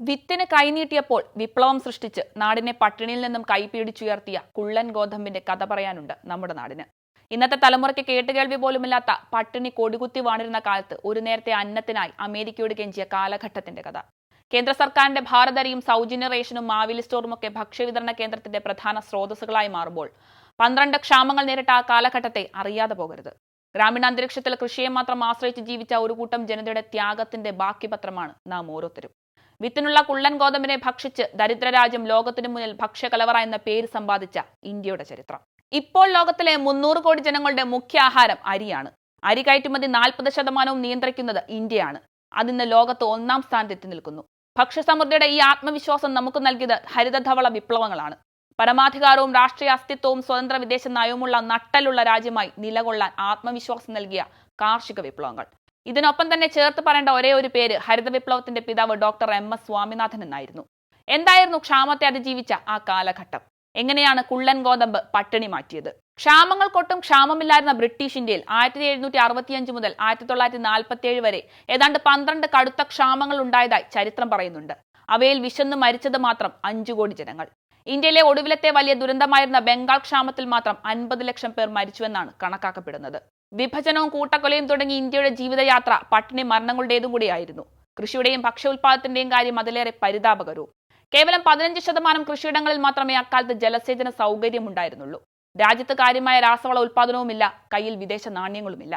വിത്തിന് കൈനീട്ടിയപ്പോൾ വിപ്ലവം സൃഷ്ടിച്ച് നാടിനെ പട്ടിണിയിൽ നിന്നും കൈപീടിച്ചുയർത്തിയ കുള്ളൻ ഗോതമ്പിന്റെ കഥ പറയാനുണ്ട് നമ്മുടെ നാടിന്. ഇന്നത്തെ തലമുറയ്ക്ക് കേട്ടുകേൾവി പോലുമില്ലാത്ത പട്ടിണി കൊടികുത്തി വാണിരുന്ന കാലത്ത് ഒരു നേരത്തെ അന്നത്തിനായി അമേരിക്കയോട് കെഞ്ചിയ കാലഘട്ടത്തിന്റെ കഥ. കേന്ദ്ര സർക്കാരിന്റെ ഭാരതരിയും സൗജന്യ റേഷനും മാവിലി സ്റ്റോറും ഒക്കെ ഭക്ഷ്യവിതരണ കേന്ദ്രത്തിന്റെ പ്രധാന സ്രോതസ്സുകളായി മാറുമ്പോൾ പന്ത്രണ്ട് ക്ഷാമങ്ങൾ നേരിട്ട ആ കാലഘട്ടത്തെ അറിയാതെ പോകരുത്. ഗ്രാമീണ അന്തരീക്ഷത്തിൽ കൃഷിയെ മാത്രം ആശ്രയിച്ച് ജീവിച്ച ഒരു കൂട്ടം ജനതയുടെ ത്യാഗത്തിന്റെ ബാക്കി പത്രമാണ് നാം ഓരോരുത്തരും. വിത്തിനുള്ള കുള്ളൻ ഗോതമ്പിനെ ഭക്ഷിച്ച് ദരിദ്രരാജ്യം ലോകത്തിനു മുന്നിൽ ഭക്ഷ്യകലവറ എന്ന പേര് സമ്പാദിച്ച ഇന്ത്യയുടെ ചരിത്രം. ഇപ്പോൾ ലോകത്തിലെ മുന്നൂറ് കോടി ജനങ്ങളുടെ മുഖ്യ ആഹാരം അരിയാണ്. അരി കയറ്റുമതി നാൽപ്പത് ശതമാനവും നിയന്ത്രിക്കുന്നത് ഇന്ത്യയാണ്. അതിന്ന് ലോകത്ത് ഒന്നാം സ്ഥാനത്ത് എത്തി നിൽക്കുന്നു. ഭക്ഷ്യസമൃദ്ധിയുടെ ഈ ആത്മവിശ്വാസം നമുക്ക് നൽകിയത് ഹരിതധവള വിപ്ലവങ്ങളാണ്. പരമാധികാരവും രാഷ്ട്രീയ അസ്തിത്വവും സ്വതന്ത്ര വിദേശ നയവുമുള്ള നട്ടലുള്ള രാജ്യമായി നിലകൊള്ളാൻ ആത്മവിശ്വാസം നൽകിയ കാർഷിക വിപ്ലവങ്ങൾ. ഇതിനൊപ്പം തന്നെ ചേർത്ത് പറയേണ്ട ഒരേ ഒരു പേര് ഹരിത വിപ്ലവത്തിന്റെ പിതാവ് ഡോക്ടർ എം എസ് സ്വാമിനാഥൻ എന്നായിരുന്നു. എന്തായിരുന്നു ക്ഷാമത്തെ അതിജീവിച്ച ആ കാലഘട്ടം? എങ്ങനെയാണ് കുള്ളൻ ഗോതമ്പ് പട്ടിണി മാറ്റിയത്? ക്ഷാമങ്ങൾക്കൊട്ടും ക്ഷാമമില്ലായിരുന്ന ബ്രിട്ടീഷ് ഇന്ത്യയിൽ ആയിരത്തി എഴുന്നൂറ്റി അറുപത്തിയഞ്ച് മുതൽ ആയിരത്തി തൊള്ളായിരത്തി നാൽപ്പത്തി ഏഴ് വരെ ഏതാണ്ട് പന്ത്രണ്ട് കടുത്ത ക്ഷാമങ്ങൾ ഉണ്ടായതായി ചരിത്രം പറയുന്നുണ്ട്. അവയിൽ വിശന്ന് മരിച്ചത് മാത്രം അഞ്ചു കോടി ജനങ്ങൾ. ഇന്ത്യയിലെ ഒടുവിലത്തെ വലിയ ദുരന്തമായിരുന്ന ബംഗാൾ ക്ഷാമത്തിൽ മാത്രം അൻപത് ലക്ഷം പേർ മരിച്ചുവെന്നാണ് കണക്കാക്കപ്പെടുന്നത്. വിഭജനവും കൂട്ടക്കൊലയും തുടങ്ങി ഇന്ത്യയുടെ ജീവിതയാത്ര പട്ടിണി മരണങ്ങളുടേതും കൂടിയായിരുന്നു. കൃഷിയുടെയും ഭക്ഷ്യോൽപാദനത്തിന്റെയും കാര്യം അതിലേറെ പരിതാപകരവും. കേവലം പതിനഞ്ച് ശതമാനം കൃഷിയിടങ്ങളിൽ മാത്രമേ അക്കാലത്ത് ജലസേചന സൗകര്യം ഉണ്ടായിരുന്നുള്ളൂ രാജ്യത്ത് കാര്യമായ രാസവള ഉൽപാദനവുമില്ല കയ്യിൽ വിദേശ നാണ്യങ്ങളുമില്ല.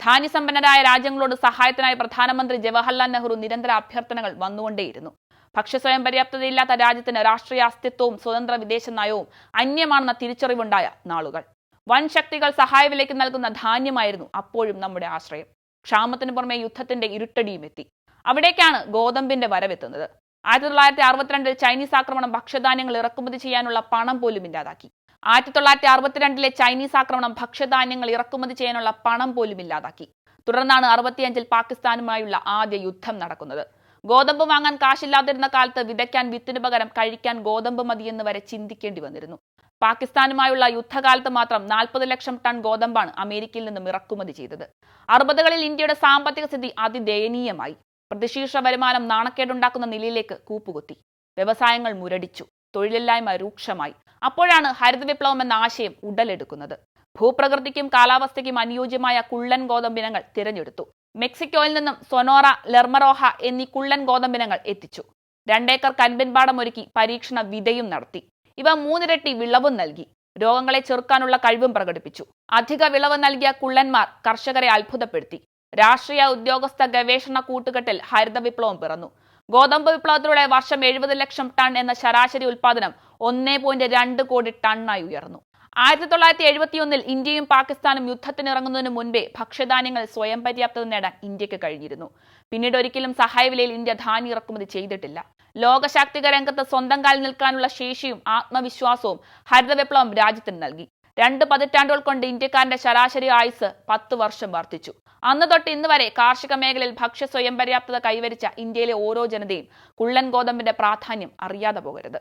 ധാന്യസമ്പന്നരായ രാജ്യങ്ങളോട് സഹായത്തിനായി പ്രധാനമന്ത്രി ജവഹർലാൽ നെഹ്റു നിരന്തര അഭ്യർത്ഥനകൾ വന്നുകൊണ്ടേയിരുന്നു. ഭക്ഷ്യസ്വയം പര്യാപ്തതയില്ലാത്ത രാജ്യത്തിന് രാഷ്ട്രീയ അസ്തിത്വവും സ്വതന്ത്ര വിദേശ നയവും അന്യമാണെന്ന തിരിച്ചറിവുണ്ടായ നാളുകൾ. വൻ ശക്തികൾ സഹായവിലേക്ക് നൽകുന്ന ധാന്യമായിരുന്നു അപ്പോഴും നമ്മുടെ ആശ്രയം. ക്ഷാമത്തിന് പുറമെ യുദ്ധത്തിന്റെ ഇരുട്ടടിയും എത്തി. അവിടേക്കാണ് ഗോതമ്പിന്റെ വരവെത്തുന്നത്. ആയിരത്തി തൊള്ളായിരത്തി അറുപത്തിരണ്ടിൽ ചൈനീസ് ആക്രമണം ഭക്ഷ്യധാന്യങ്ങൾ ഇറക്കുമതി ചെയ്യാനുള്ള പണം പോലും ഇല്ലാതാക്കി. ആയിരത്തി തൊള്ളായിരത്തി അറുപത്തിരണ്ടിലെ ചൈനീസ് ആക്രമണം ഭക്ഷ്യധാന്യങ്ങൾ ഇറക്കുമതി ചെയ്യാനുള്ള പണം പോലും ഇല്ലാതാക്കി. തുടർന്നാണ് അറുപത്തിയഞ്ചിൽ പാകിസ്ഥാനുമായുള്ള ആദ്യ യുദ്ധം നടക്കുന്നത്. ഗോതമ്പ് വാങ്ങാൻ കാശില്ലാതിരുന്ന കാലത്ത് വിതയ്ക്കാൻ വിത്തിനു പകരം കഴിക്കാൻ ഗോതമ്പ് മതിയെന്ന് വരെ ചിന്തിക്കേണ്ടി വന്നിരുന്നു. പാകിസ്ഥാനുമായുള്ള യുദ്ധകാലത്ത് മാത്രം നാൽപ്പത് ലക്ഷം ടൺ ഗോതമ്പാണ് അമേരിക്കയിൽ നിന്നും ഇറക്കുമതി ചെയ്തത്. അറുപതുകളിൽ ഇന്ത്യയുടെ സാമ്പത്തിക സ്ഥിതി അതിദയനീയമായി. പ്രതിശീർഷ വരുമാനം നാണക്കേടുണ്ടാക്കുന്ന നിലയിലേക്ക് കൂപ്പുകുത്തി. വ്യവസായങ്ങൾ മുരടിച്ചു. തൊഴിലില്ലായ്മ രൂക്ഷമായി. അപ്പോഴാണ് ഹരിത വിപ്ലവം എന്ന ആശയം ഉടലെടുക്കുന്നത്. ഭൂപ്രകൃതിക്കും കാലാവസ്ഥയ്ക്കും അനുയോജ്യമായ കുള്ളൻ ഗോതമ്പിനങ്ങൾ തിരഞ്ഞെടുത്തു. മെക്സിക്കോയിൽ നിന്നും സൊനോറ ലെർമറോഹ എന്നീ കുള്ളൻ ഗോതമ്പിനങ്ങൾ എത്തിച്ചു. രണ്ടേക്കർ കൻപിൻപാടം ഒരുക്കി പരീക്ഷണ വിതയും നടത്തി. ഇവ മൂന്നിരട്ടി വിളവും നൽകി. രോഗങ്ങളെ ചെറുക്കാനുള്ള കഴിവും പ്രകടിപ്പിച്ചു. അധിക വിളവ് നൽകിയ കുള്ളന്മാർ കർഷകരെ അത്ഭുതപ്പെടുത്തി. രാഷ്ട്രീയ ഉദ്യോഗസ്ഥ ഗവേഷണ കൂട്ടുകെട്ടിൽ ഹരിത വിപ്ലവം പിറന്നു. ഗോതമ്പ് വിപ്ലവത്തിലൂടെ വർഷം എഴുപത് ലക്ഷം ടൺ എന്ന ശരാശരി ഉൽപാദനം ഒന്നേ പോയിന്റ് രണ്ട് കോടി ടണ്ണായി ഉയർന്നു. ആയിരത്തി തൊള്ളായിരത്തി എഴുപത്തിയൊന്നിൽ ഇന്ത്യയും പാകിസ്ഥാനും യുദ്ധത്തിനിറങ്ങുന്നതിന് മുൻപേ ഭക്ഷ്യധാന്യങ്ങൾ സ്വയം പര്യാപ്തത നേടാൻ ഇന്ത്യയ്ക്ക് കഴിഞ്ഞിരുന്നു. പിന്നീട് ഒരിക്കലും സഹായവിലയിൽ ഇന്ത്യ ധാന്യം ഇറക്കുമതി ചെയ്തിട്ടില്ല. ലോകശാക്തിക രംഗത്ത് സ്വന്തം കാലിൽ നിൽക്കാനുള്ള ശേഷിയും ആത്മവിശ്വാസവും ഹരിത വിപ്ലവം രാജ്യത്തിന് നൽകി. രണ്ട് പതിറ്റാണ്ടുകൾ കൊണ്ട് ഇന്ത്യക്കാരന്റെ ശരാശരി ആയുസ് പത്ത് വർഷം വർദ്ധിച്ചു. അന്ന് തൊട്ട് ഇന്ന് വരെ കാർഷിക മേഖലയിൽ ഭക്ഷ്യ സ്വയം പര്യാപ്തത കൈവരിച്ച ഇന്ത്യയിലെ ഓരോ ജനതയും കുള്ളൻ ഗോതമ്പിന്റെ പ്രാധാന്യം അറിയാതെ പോകരുത്.